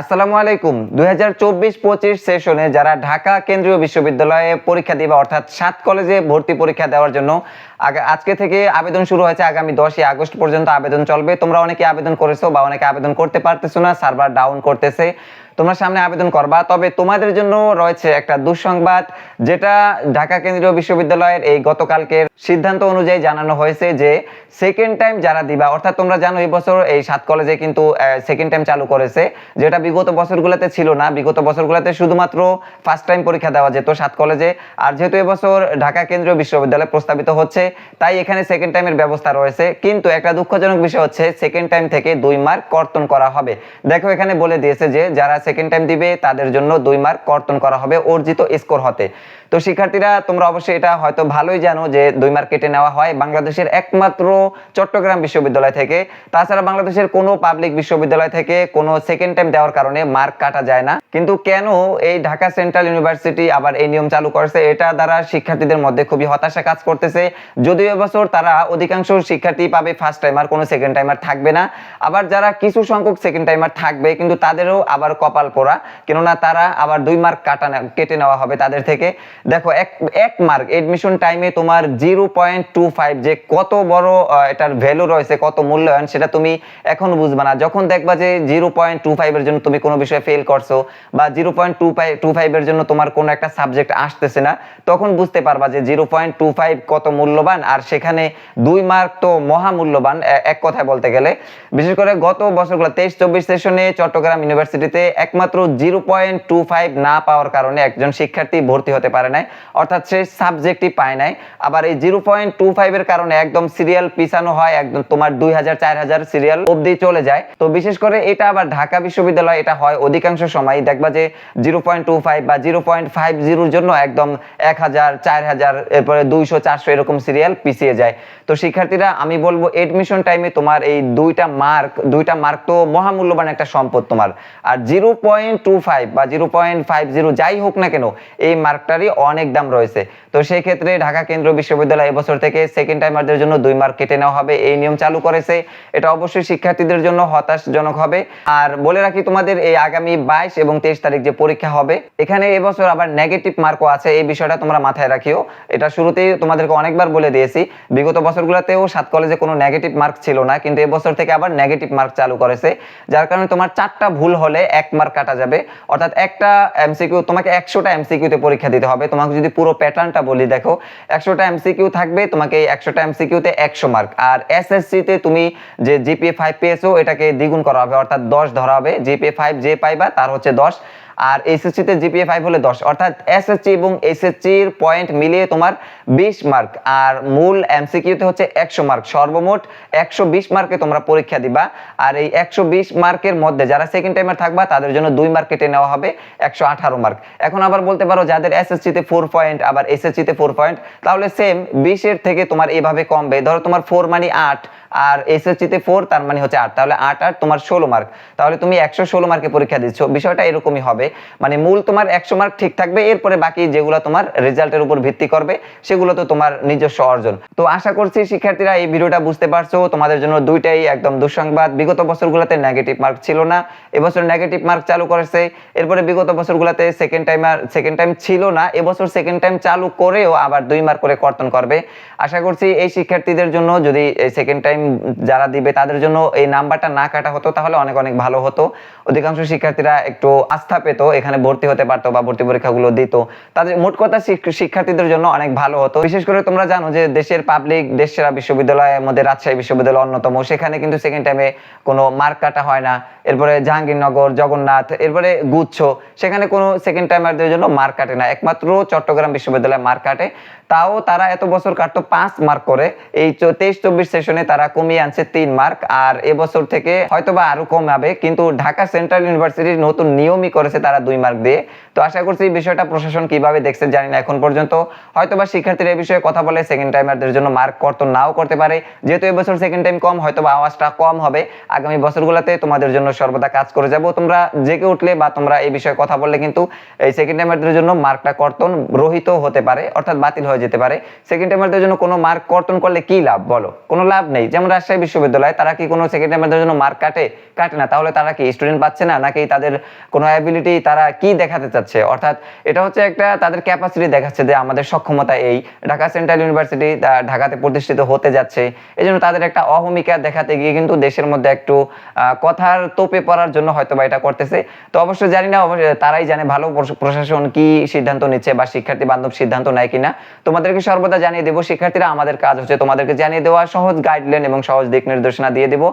আসসালামু আলাইকুম। দুই হাজার পঁচিশ সেশনে যারা ঢাকা কেন্দ্রীয় বিশ্ববিদ্যালয়ে পরীক্ষা দিবে, অর্থাৎ সাত কলেজে ভর্তি পরীক্ষা দেওয়ার জন্য আজকে থেকে আবেদন শুরু হয়েছে আগামী দশই আগস্ট পর্যন্ত আবেদন চলবে। তোমরা অনেকে আবেদন করেছ বা অনেকে আবেদন করতে পারতেছো না, সার্ভার ডাউন করতেছে। তোমরা সামনে আবেদন করবা। তবে তোমাদের জন্য রয়েছে একটা দুঃসংবাদ, যেটা ঢাকা কেন্দ্রীয় বিশ্ববিদ্যালয়ের এই গতকালকের সিদ্ধান্ত অনুযায়ী জানানো হয়েছে যে সেকেন্ড টাইম যারা দিবা, অর্থাৎ তোমরা জানো এই বছর এই সাত কলেজে কিন্তু সেকেন্ড টাইম চালু করেছে, যেটা বিগত বছরগুলোতে ছিল না। বিগত বছরগুলোতে শুধুমাত্র ফার্স্ট টাইম পরীক্ষা দেওয়া যেত সাত কলেজে আর যেহেতু এবছর ঢাকা কেন্দ্রীয় বিশ্ববিদ্যালয় প্রস্তাবিত হচ্ছে, তাই এখানে সেকেন্ড টাইমের ব্যবস্থা রয়েছে। কিন্তু একটা দুঃখজনক বিষয় হচ্ছে সেকেন্ড টাইম থেকে দুই মার্ক কর্তন করা হবে। দেখো, এখানে বলে দিয়েছে যে যারা সেকেন্ড টাইম দিবে, তাদের জন্য দুই মার্ক কর্তন করা হবে অর্জিত স্কোর হতে। তো শিক্ষার্থীরা, তোমরা অবশ্যই এটা হয়তো ভালোই জানো যে দুই মার্ক কেটে নেওয়া হয় বাংলাদেশের একমাত্র চট্টগ্রাম বিশ্ববিদ্যালয় থেকে। তাছাড়া বাংলাদেশের কোনো পাবলিক বিশ্ববিদ্যালয় থেকে কোনো সেকেন্ড টাইম দেওয়ার কারণে মার্ক কাটা যায় না। কিন্তু কেন এই ঢাকা সেন্ট্রাল ইউনিভার্সিটি আবার এই নিয়ম চালু করেছে, এটা দ্বারা শিক্ষার্থীদের মধ্যে খুবই হতাশা কাজ করতেছে। যদিও এবছর তারা অধিকাংশ শিক্ষার্থী পাবে ফার্স্ট টাইমার কোনো সেকেন্ড টাইমার থাকবে না। আবার যারা কিছু সংখ্যক সেকেন্ড টাইমার থাকবে, কিন্তু তাদেরও আবার কপাল পোড়া, কেননা তারা আবার দুই মার্ক কাটা কেটে নেওয়া হবে তাদের থেকে। দেখো, এক এক মার্ক এডমিশন টাইমে তোমার জিরো পয়েন্ট টু ফাইভ যে কত বড় এটার ভ্যালু রয়েছে, কত মূল্যায়ন, সেটা তুমি এখন বুঝবে না। যখন দেখবা যে জিরো পয়েন্ট টু ফাইভের জন্য তুমি কোনো বিষয়ে ফেল করছ বা zero point two five two ফাইভের জন্য তোমার কোনো একটা সাবজেক্ট আসতেছে না, তখন বুঝতে পারবা যে জিরো পয়েন্ট টু ফাইভ কত মূল্যবান। আর সেখানে দুই মার্ক তো মহামূল্যবান এক কথায় বলতে গেলে। বিশেষ করে গত বছরগুলো, তেইশ চব্বিশ সেশনে চট্টগ্রাম ইউনিভার্সিটিতে একমাত্র জিরো পয়েন্ট টু ফাইভ না পাওয়ার কারণে একজন শিক্ষার্থী ভর্তি হতে পারে নাই, অর্থাৎ সে সাবজেক্টই পায় নাই। আবার এই জিরো পয়েন্ট টু ফাইভের কারণে একদম সিরিয়াল পিছানো হয়, একদম তোমার দুই হাজার, চার হাজার সিরিয়াল অবধি চলে যায়। তো বিশেষ করে এটা আবার ঢাকা বিশ্ববিদ্যালয় এটা হয় অধিকাংশ সময়। দেখবা যে জিরো পয়েন্ট টু ফাইভ বা জিরো পয়েন্ট ফাইভ জিরোর জন্য একদম এক হাজার, চার হাজার, এরপরে দুইশো, চারশো এরকম সিরিয়াল পিছিয়ে যায়। তো শিক্ষার্থীরা, আমি বলব এডমিশন টাইমে তোমার এই দুইটা মার্ক দুইটা মার্ক তো মহামূল্যবান একটা সম্পদ তোমার। আর জিরো পয়েন্ট টু ফাইভ বা জিরো পয়েন্ট ফাইভ জিরো যাই হোক না কেন, এই মার্কটারই অনেক দাম রয়েছে। তো সেই ক্ষেত্রে ঢাকা কেন্দ্রীয় বিশ্ববিদ্যালয় এবছর থেকে সেকেন্ড টাইমারদের জন্য দুই মার্ক কেটে নেওয়া হবে। এই নিয়ম চালু করেছে। এটা অবশ্যই শিক্ষার্থীদের জন্য হতাশজনক হবে। আর বলে রাখি তোমাদের, এই আগামী বাইশ এবং তেইশ তারিখ যে পরীক্ষা হবে, এখানে এবছর আবার নেগেটিভ মার্কও আছে। এই বিষয়টা তোমরা মাথায় রাখিও। এটা শুরুতেই তোমাদেরকে অনেকবার বলে দিয়েছি। বিগত বছরগুলোতেও সাত কলেজে কোনো নেগেটিভ মার্ক ছিল না, কিন্তু এবছর থেকে আবার নেগেটিভ মার্ক চালু করেছে। যার কারণে তোমার চারটা ভুল হলে এক মার্ক কাটা যাবে। অর্থাৎ একটা এমসিকিউ তোমাকে একশোটা এমসিকিউতে পরীক্ষা দিতে হবে। তোমাকে যদি পুরো প্যাটার্নটা বলি, দেখো, একশোটা এমসিকিউ থাকবে, তোমাকে এই একশোটা এমসিকিউতে একশো মার্ক আর এসএসসিতে তুমি যে জিপিএ ফাইভ পেয়েছ এটাকে দ্বিগুণ করা হবে, অর্থাৎ দশ ধরা হবে। জিপিএ ফাইভ যে পাইবা, তার হচ্ছে দশ। আর এসএসসি তে জিপিএ ফাইভ হলে দশ। অর্থাৎ এসএসসি এবং এসএসসি এর পয়েন্ট মিলিয়ে তোমার বিশ মার্ক আর মূল এমসিকিউতে হচ্ছে একশো মার্ক সর্বমোট একশো বিশ মার্কে তোমরা পরীক্ষা দিবা। আর এই একশো বিশ মার্কের মধ্যে যারা সেকেন্ড টাইমার থাকবা, তাদের জন্য দুই মার্ক কেটে নেওয়া হবে, একশো আঠারো মার্ক এখন আবার বলতে পারো যাদের এসএসসি তে ফোর পয়েন্ট আবার এসএসসি তে ফোর পয়েন্ট তাহলে সেম বিশের থেকে তোমার এভাবে কমবে। ধরো তোমার ফোর মানে আট আর এসএসসি তে ফোর তার মানে হচ্ছে আট। তাহলে আট আট তোমার ষোলো মার্ক তাহলে তুমি একশো ষোলো মার্কে পরীক্ষা দিচ্ছ। বিষয়টা এরকমই হবে। মানে মূল তোমার একশো মার্ক ঠিক থাকবে। এরপরে বাকি যেগুলো তোমার রেজাল্টের উপর ভিত্তি করবে, সেগুলো তো তোমার নিজস্ব অর্জন। তো আশা করছি শিক্ষার্থীরা এই ভিডিওটা বুঝতে পারছ। তোমাদের জন্য দুইটাই একদম দুঃসংবাদ। বিগত বছরগুলোতে নেগেটিভ মার্ক ছিল না। এবছর নেগেটিভ মার্ক চালু করেছে। এরপরে বিগত বছরগুলোতে সেকেন্ড টাইমার সেকেন্ড টাইম ছিল না। এবছর সেকেন্ড টাইম চালু করেও আবার দুই মার্ক করে কর্তন করবে। আশা করছি এই শিক্ষার্থীদের জন্য যদি সেকেন্ড টাইম যারা দিবে, তাদের জন্য এই নাম্বারটা না কাটা হতো, তাহলে অনেক অনেক ভালো হতো। অধিকাংশ শিক্ষার্থীরা একটু আস্থা পেত, এখানে ভর্তি হতে পারতো বা ভর্তি পরীক্ষাগুলো দিত। তাদের মোট কথা শিক্ষার্থীদের জন্য অনেক ভালো হতো। বিশেষ করে তোমরা জানো যে দেশের পাবলিক দেশ সেরা বিশ্ববিদ্যালয়ের মধ্যে রাজশাহী বিশ্ববিদ্যালয় অন্যতম। সেখানে কিন্তু সেকেন্ড টাইমে কোনো মার্ক কাটা হয় না। এরপরে জাহাঙ্গীরনগর, জগন্নাথ, এরপরে গুচ্ছ, সেখানে কোনো সেকেন্ড টাইমারদের জন্য মার্ক কাটে না। একমাত্র চট্টগ্রাম বিশ্ববিদ্যালয়ে মার্ক কাটে। তাও তারা এত বছর কাটতো, পাঁচ মার্ক করে। এই তেইশ, চব্বিশ সেশনে তারা কমিয়ে আনছে তিন মার্ক, আর এবছর থেকে হয়তোবা আরও কমাবে কিন্তু ঢাকা সেন্ট্রাল ইউনিভার্সিটির নতুন নিয়মই করেছে তারা দুই মার্ক দিয়ে। তো আশা করছি এই বিষয়টা প্রশাসন কীভাবে দেখছে জানি না এখন পর্যন্ত। হয়তোবা শিক্ষার্থীরা এই বিষয়ে কথা বলে সেকেন্ড টাইমারদের জন্য মার্ক কর্তন নাও করতে পারে। যেহেতু এবছর সেকেন্ড টাইম কম, হয়তোবা আওয়াজটা কম হবে। আগামী বছরগুলোতে তোমাদের জন্য সর্বদা কাজ করে যাব। তোমরা জেগে উঠলে বা তোমরা এই বিষয়ে কথা বললে কিন্তু এই সেকেন্ড টাইমারদের জন্য মার্কটা কর্তন রহিত হতে পারে, অর্থাৎ বাতিল হয়ে যেতে পারে। সেকেন্ড টাইমারদের জন্য কোনো মার্ক কর্তন করলে কি লাভ? বলো, কোনো লাভ নেই। যেমন রাজশাহী বিশ্ববিদ্যালয়, তারা কি কোনো সেকেন্ড টাইমারদের জন্য মার্ক কাটে? কাটে না। তাহলে তারা কি স্টুডেন্ট পাচ্ছে না? নাকি তাদের কোনো অ্যাবিলিটি তারা কি দেখাতে চাচ্ছে? অর্থাৎ এটা হচ্ছে একটা তাদের ক্যাপাসিটি দেখাচ্ছে যে আমাদের সক্ষমতা এই। ঢাকা সেন্ট্রাল ইউনিভার্সিটি ঢাকাতে প্রতিষ্ঠিত হতে যাচ্ছে। এই জন্য তাদের একটা অহমিকা দেখাতে গিয়ে কিন্তু দেশের মধ্যে একটু কথার তোপে পড়ার জন্য হয়তো বা এটা করতেছে। তো অবশ্যই জানি না অবশ্য তারাই জানে ভালো প্রশাসন কি সিদ্ধান্ত নিচ্ছে বা শিক্ষার্থী বান্ধব সিদ্ধান্ত নেয় কিনা। তোমাদেরকে সর্বদা জানিয়ে দেবো, শিক্ষার্থীরা আমাদের কাজ হচ্ছে তোমাদেরকে জানিয়ে দেওয়া সহজ গাইডলাইন এবং সহজ দিক নির্দেশনা দিয়ে দেবো।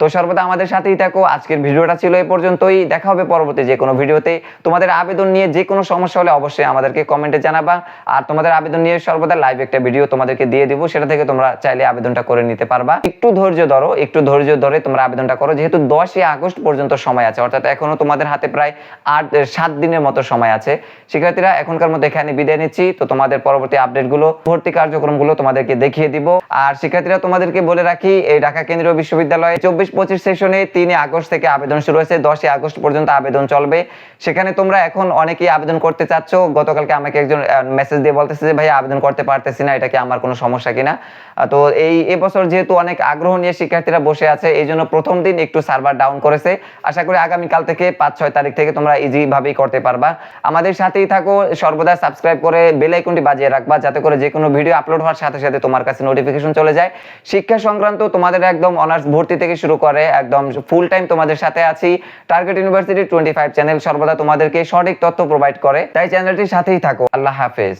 তো সর্বদা আমাদের সাথেই থাকো। আজকের ভিডিওটা ছিল এই পর্যন্তই। দেখা হবে পরবর্তী যে কোনো ভিডিওতে। তোমাদের আবেদন নিয়ে যে কোনো সমস্যা হলে অবশ্যই আমাদেরকে কমেন্টে জানাবা। আর তোমাদের আবেদন নিয়ে সর্বদা লাইভ একটা ভিডিও তোমাদেরকে দিয়ে দিব। সেটা থেকে তোমরা চাইলে আবেদনটা করে নিতে পারবা। একটু ধৈর্য ধরো, একটু ধৈর্য ধরে তোমরা আবেদনটা করো। যেহেতু দশই আগস্ট পর্যন্ত সময় আছে, অর্থাৎ এখনও তোমাদের হাতে প্রায় আট, সাত দিনের মতো সময় আছে। শিক্ষার্থীরা, এখনকার মধ্যে এখানে বিদায় নিচ্ছি। তো তোমাদের পরবর্তী আপডেটগুলো ভর্তি কার্যক্রমগুলো তোমাদেরকে দেখিয়ে দিব। আর শিক্ষার্থীরা, তোমাদেরকে বলে রাখি, এই ঢাকা কেন্দ্রীয় বিশ্ববিদ্যালয়ে চব্বিশ পঁচিশ সেশনে তিনই আগস্ট থেকে আবেদন শুরু হয়েছে। দশই আগস্ট পর্যন্ত আবেদন চলবে। সেখানে তোমরা এখন অনেকেই আবেদন করতে চাচ্ছ। গতকালকে আমাকে একজন মেসেজ দিয়ে বলতেছে যে, ভাই, আবেদন করতে পারতেছি না। এটা কি আমার কোনো সমস্যা কিনা? তো এই এবছর যেহেতু অনেক আগ্রহ নিয়ে শিক্ষার্থীরা বসে আছে, এই জন্য প্রথম দিন একটু সার্ভার ডাউন করেছে। আশা করি আগামীকাল থেকে পাঁচ, ছয় তারিখ থেকে তোমরা ইজি ভাবেই করতে পারবা। আমাদের সাথেই থাকো। সর্বদা সাবস্ক্রাইব করে বেল আইকনটি বাজিয়ে রাখবা, যাতে করে যে কোনো ভিডিও আপলোড হওয়ার সাথে সাথে তোমার কাছে নোটিফিকেশন চলে যায়। শিক্ষা সংক্রান্ত তোমাদের একদম অনার্স ভর্তি থেকে শুরু করে একদম ফুল টাইম তোমাদের সাথে আছি। Target university twenty five channel সর্বদা তোমাদেরকে সঠিক তথ্য প্রোভাইড করে। তাই চ্যানেলটির সাথেই থাকো। আল্লাহ হাফেজ।